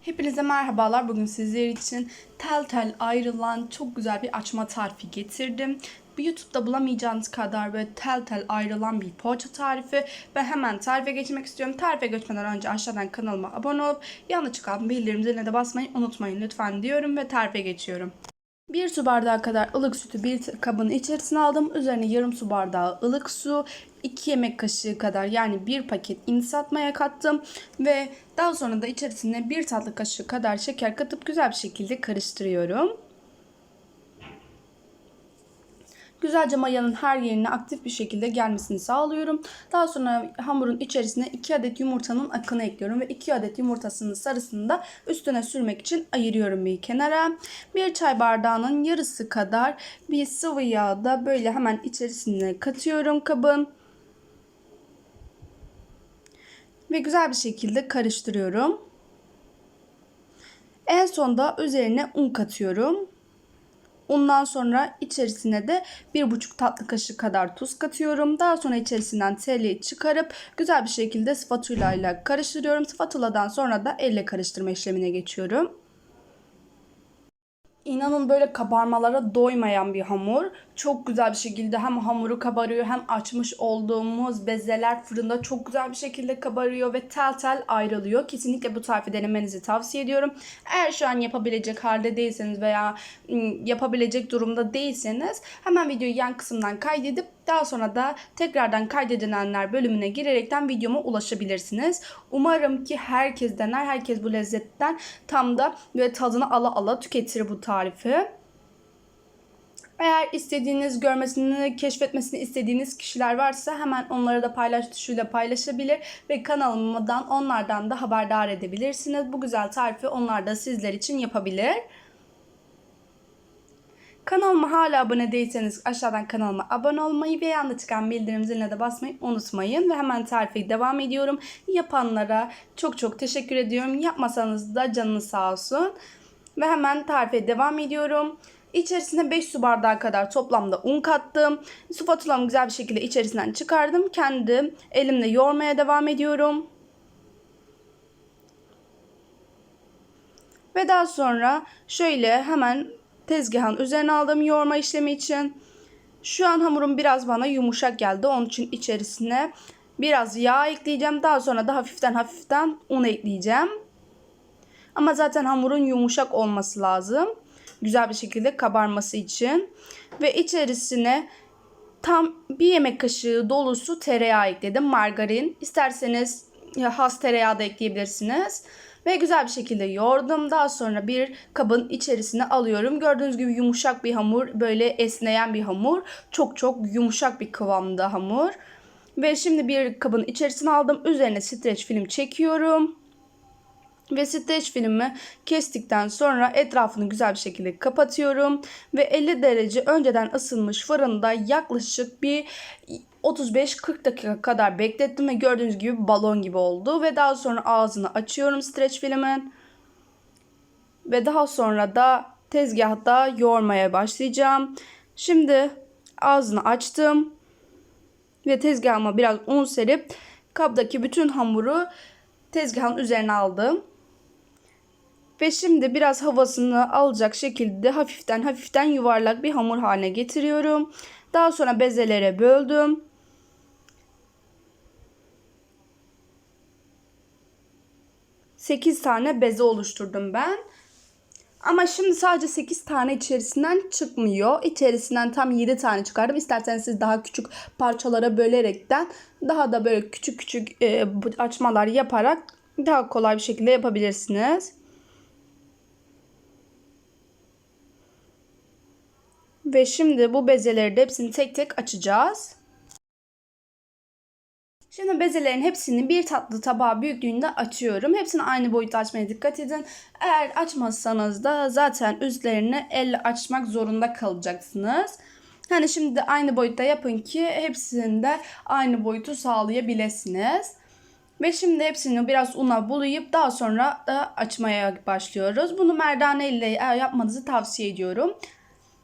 Hepinize merhabalar. Bugün sizler için tel tel ayrılan çok güzel bir açma tarifi getirdim. Bu YouTube'da bulamayacağınız kadar böyle tel tel ayrılan bir poğaça tarifi. Ben hemen tarife geçmek istiyorum. Tarife geçmeden önce aşağıdan kanalıma abone olup yanına çıkan bildirim ziline de basmayı unutmayın lütfen diyorum ve tarife geçiyorum. 1 su bardağı kadar ılık sütü bir kabın içerisine aldım. Üzerine yarım su bardağı ılık su, 2 yemek kaşığı kadar yani bir paket insat maya kattım. Ve daha sonra da içerisine 1 tatlı kaşığı kadar şeker katıp güzel bir şekilde karıştırıyorum. Güzelce mayanın her yerine aktif bir şekilde gelmesini sağlıyorum. Daha sonra hamurun içerisine 2 adet yumurtanın akını ekliyorum ve 2 adet yumurtasının sarısını da üstüne sürmek için ayırıyorum bir kenara. Bir çay bardağının yarısı kadar bir sıvı yağ da böyle hemen içerisine katıyorum kabın. Ve güzel bir şekilde karıştırıyorum. En sonda üzerine un katıyorum. Ondan sonra içerisine de 1,5 tatlı kaşığı kadar tuz katıyorum. Daha sonra içerisinden teli çıkarıp güzel bir şekilde spatula ile karıştırıyorum. Spatula'dan sonra da elle karıştırma işlemine geçiyorum. İnanın böyle kabarmalara doymayan bir hamur. Çok güzel bir şekilde hem hamuru kabarıyor hem açmış olduğumuz bezeler fırında çok güzel bir şekilde kabarıyor ve tel tel ayrılıyor. Kesinlikle bu tarifi denemenizi tavsiye ediyorum. Eğer şu an yapabilecek halde değilseniz veya yapabilecek durumda değilseniz hemen videoyu yan kısımdan kaydedip daha sonra da tekrardan kaydedilenler bölümüne girerekten videoma ulaşabilirsiniz. Umarım ki herkes dener, herkes bu lezzetten tam da ve tadını ala ala tüketir bu tarifi. Eğer istediğiniz, görmesini, keşfetmesini istediğiniz kişiler varsa hemen onları da paylaş tuşuyla paylaşabilir ve kanalımdan onlardan da haberdar edebilirsiniz. Bu güzel tarifi onlar da sizler için yapabilir. Kanalıma hala abone değilseniz aşağıdan kanalıma abone olmayı ve yanında çıkan bildirim ziline de basmayı unutmayın. Ve hemen tarife devam ediyorum. Yapanlara çok çok teşekkür ediyorum. Yapmasanız da canınız sağ olsun. Ve hemen tarife devam ediyorum. İçerisine 5 su bardağı kadar toplamda un kattım. Spatulamı güzel bir şekilde içerisinden çıkardım. Kendi elimle yoğurmaya devam ediyorum. Ve daha sonra şöyle hemen tezgahın üzerine aldım yoğurma işlemi için. Şu an hamurum biraz bana yumuşak geldi. Onun için içerisine biraz yağ ekleyeceğim. Daha sonra da hafiften hafiften un ekleyeceğim. Ama zaten hamurun yumuşak olması lazım. Güzel bir şekilde kabarması için. Ve içerisine tam bir yemek kaşığı dolusu tereyağı ekledim. Margarin. İsterseniz has tereyağı da ekleyebilirsiniz. Ve güzel bir şekilde yoğurdum. Daha sonra bir kabın içerisine alıyorum. Gördüğünüz gibi yumuşak bir hamur. Böyle esneyen bir hamur. Çok çok yumuşak bir kıvamda hamur. Ve şimdi bir kabın içerisine aldım. Üzerine streç film çekiyorum. Ve streç filmi kestikten sonra etrafını güzel bir şekilde kapatıyorum. Ve 50 derece önceden ısınmış fırında yaklaşık bir 35-40 dakika kadar beklettim ve gördüğünüz gibi balon gibi oldu. Ve daha sonra ağzını açıyorum streç filmin. Ve daha sonra da tezgahta yoğurmaya başlayacağım. Şimdi ağzını açtım. Ve tezgahıma biraz un serip kaptaki bütün hamuru tezgahın üzerine aldım. Ve şimdi biraz havasını alacak şekilde hafiften hafiften yuvarlak bir hamur haline getiriyorum. Daha sonra bezelere böldüm. Sekiz tane beze oluşturdum ben. Ama şimdi sadece 8 tane içerisinden çıkmıyor. İçerisinden tam 7 tane çıkardım. İsterseniz siz daha küçük parçalara bölerekten daha da böyle küçük küçük e, açmalar yaparak daha kolay bir şekilde yapabilirsiniz. Ve şimdi bu bezeleri de hepsini tek tek açacağız. Şimdi bezelerin hepsini bir tatlı tabağı büyüklüğünde açıyorum. Hepsini aynı boyutta açmaya dikkat edin. Eğer açmazsanız da zaten üstlerini elle açmak zorunda kalacaksınız. Hani şimdi aynı boyutta yapın ki hepsinde aynı boyutu sağlayabilirsiniz. Ve şimdi hepsini biraz una bulayıp daha sonra da açmaya başlıyoruz. Bunu merdane ile yapmanızı tavsiye ediyorum.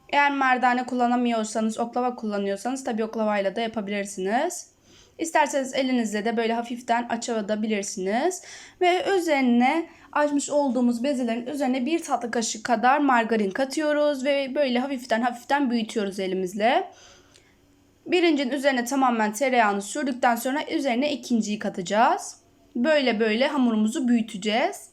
Eğer merdane kullanamıyorsanız, oklava kullanıyorsanız tabii oklavayla da yapabilirsiniz. İsterseniz elinizle de böyle hafiften açabilirsiniz. Ve üzerine açmış olduğumuz bezelerin üzerine bir tatlı kaşığı kadar margarin katıyoruz ve böyle hafiften hafiften büyütüyoruz elimizle. Birincinin üzerine tamamen tereyağını sürdükten sonra üzerine ikinciyi katacağız. Böyle böyle hamurumuzu büyüteceğiz.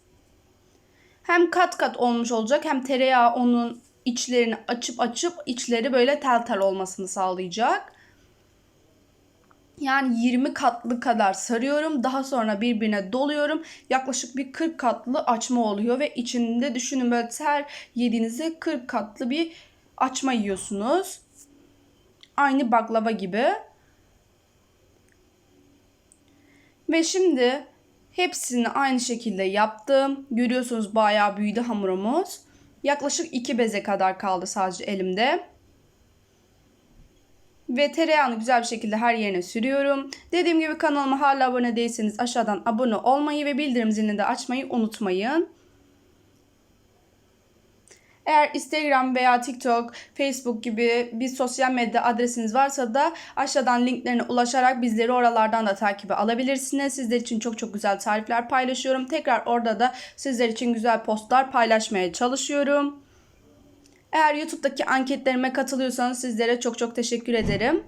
Hem kat kat olmuş olacak hem tereyağı onun içlerini açıp açıp içleri böyle tel tel olmasını sağlayacak. Yani 20 katlı kadar sarıyorum. Daha sonra birbirine doluyorum. Yaklaşık bir 40 katlı açma oluyor ve içinde düşünün böyle her yediğinizde 40 katlı bir açma yiyorsunuz. Aynı baklava gibi. Ve şimdi hepsini aynı şekilde yaptım. Görüyorsunuz bayağı büyüdü hamurumuz. Yaklaşık 2 beze kadar kaldı sadece elimde. Ve tereyağını güzel bir şekilde her yerine sürüyorum. Dediğim gibi kanalıma hala abone değilseniz aşağıdan abone olmayı ve bildirim zilini de açmayı unutmayın. Eğer Instagram veya TikTok, Facebook gibi bir sosyal medya adresiniz varsa da aşağıdan linklerine ulaşarak bizleri oralardan da takibe alabilirsiniz. Sizler için çok çok güzel tarifler paylaşıyorum. Tekrar orada da sizler için güzel postlar paylaşmaya çalışıyorum. Eğer YouTube'daki anketlerime katılıyorsanız sizlere çok çok teşekkür ederim.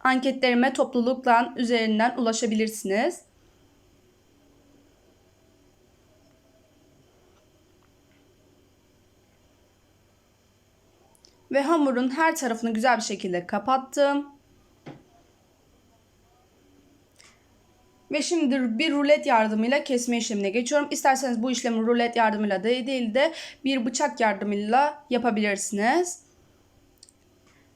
Anketlerime toplulukla üzerinden ulaşabilirsiniz. Ve hamurun her tarafını güzel bir şekilde kapattım. Ve şimdi bir rulet yardımıyla kesme işlemine geçiyorum. İsterseniz bu işlemi rulet yardımıyla değil de bir bıçak yardımıyla yapabilirsiniz.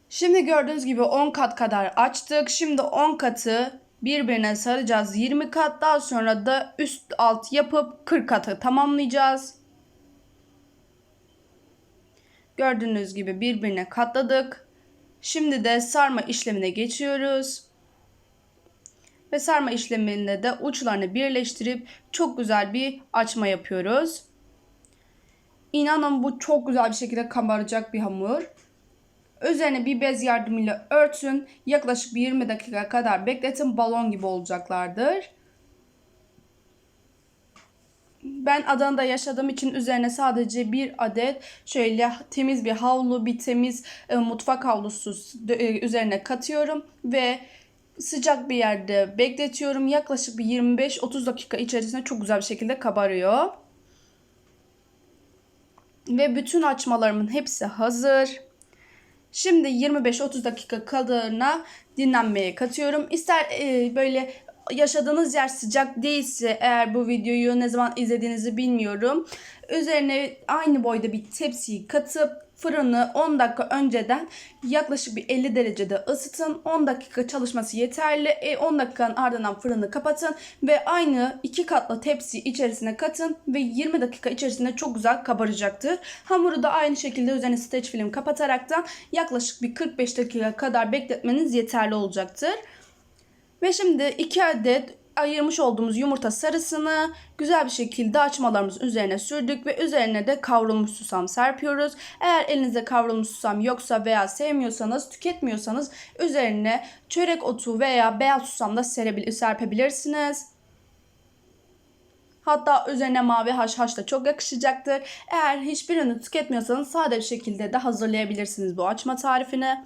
Şimdi gördüğünüz gibi 10 kat kadar açtık. Şimdi 10 katı birbirine saracağız. 20 kat daha sonra da üst alt yapıp 40 katı tamamlayacağız. Gördüğünüz gibi birbirine katladık. Şimdi de sarma işlemine geçiyoruz. Ve sarma işleminde de uçlarını birleştirip çok güzel bir açma yapıyoruz. İnanın bu çok güzel bir şekilde kabaracak bir hamur. Üzerine bir bez yardımıyla örtün. Yaklaşık bir 20 dakika kadar bekletin. Balon gibi olacaklardır. Ben Adana'da yaşadığım için üzerine sadece bir adet şöyle temiz bir havlu, bir temiz e, mutfak havlusu e, üzerine katıyorum ve sıcak bir yerde bekletiyorum. Yaklaşık bir 25-30 dakika içerisinde çok güzel bir şekilde kabarıyor. Ve bütün açmalarımın hepsi hazır. Şimdi 25-30 dakika kadarına dinlenmeye katıyorum. İster e, böyle yaşadığınız yer sıcak değilse eğer bu videoyu ne zaman izlediğinizi bilmiyorum. Üzerine aynı boyda bir tepsiyi katıp fırını 10 dakika önceden yaklaşık bir 50 derecede ısıtın. 10 dakika çalışması yeterli. E, 10 dakikanın ardından fırını kapatın ve aynı iki katlı tepsi içerisine katın ve 20 dakika içerisinde çok güzel kabaracaktır. Hamuru da aynı şekilde üzerine streç film kapataraktan yaklaşık bir 45 dakika kadar bekletmeniz yeterli olacaktır. Ve şimdi 2 adet ayırmış olduğumuz yumurta sarısını güzel bir şekilde açmalarımızın üzerine sürdük ve üzerine de kavrulmuş susam serpiyoruz. Eğer elinizde kavrulmuş susam yoksa veya sevmiyorsanız, tüketmiyorsanız üzerine çörek otu veya beyaz susam da serpebilirsiniz. Hatta üzerine mavi haşhaş da çok yakışacaktır. Eğer hiçbirini tüketmiyorsanız sade bir şekilde de hazırlayabilirsiniz bu açma tarifini.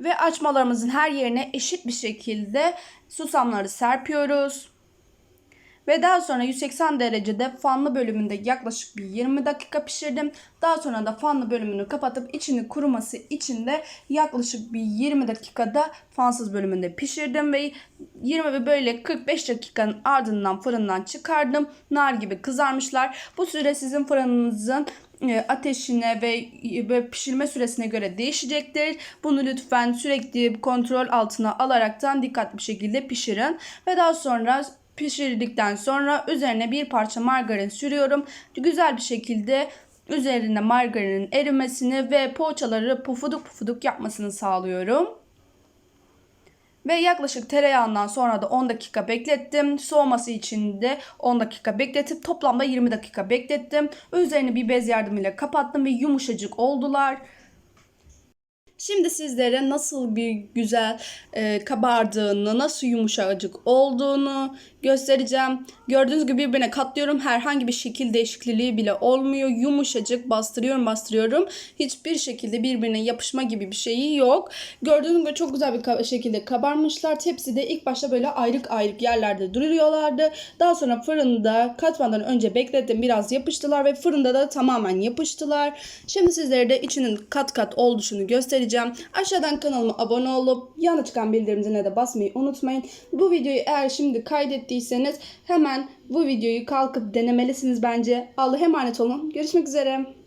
Ve açmalarımızın her yerine eşit bir şekilde susamları serpiyoruz. Ve daha sonra 180 derecede fanlı bölümünde yaklaşık bir 20 dakika pişirdim. Daha sonra da fanlı bölümünü kapatıp içini kuruması için de yaklaşık bir 20 dakikada fansız bölümünde pişirdim. Ve 20 ve böyle 45 dakikanın ardından fırından çıkardım. Nar gibi kızarmışlar. Bu süre sizin fırınınızın e, ateşine ve pişirme süresine göre değişecektir. Bunu lütfen sürekli kontrol altına alaraktan dikkatli bir şekilde pişirin. Ve daha sonra pişirdikten sonra üzerine bir parça margarin sürüyorum. Güzel bir şekilde üzerine margarinin erimesini ve poğaçaları pufuduk pufuduk yapmasını sağlıyorum. Ve yaklaşık tereyağından sonra da 10 dakika beklettim. Soğuması için de 10 dakika bekletip toplamda 20 dakika beklettim. Üzerini bir bez yardımıyla kapattım ve yumuşacık oldular. Şimdi sizlere nasıl bir güzel e, kabardığını, nasıl yumuşacık olduğunu göstereceğim. Gördüğünüz gibi birbirine katlıyorum. Herhangi bir şekil değişikliği bile olmuyor. Yumuşacık bastırıyorum bastırıyorum. Hiçbir şekilde birbirine yapışma gibi bir şeyi yok. Gördüğünüz gibi çok güzel bir şekilde kabarmışlar. Tepside ilk başta böyle ayrık ayrık yerlerde duruyorlardı. Daha sonra fırında katmadan önce beklettim. Biraz yapıştılar ve fırında da tamamen yapıştılar. Şimdi sizlere de içinin kat kat oluşunu göstereceğim. Aşağıdan kanalıma abone olup yana çıkan bildirim ziline de basmayı unutmayın. Bu videoyu eğer şimdi kaydettiyseniz hemen bu videoyu kalkıp denemelisiniz bence. Allah'a emanet olun. Görüşmek üzere.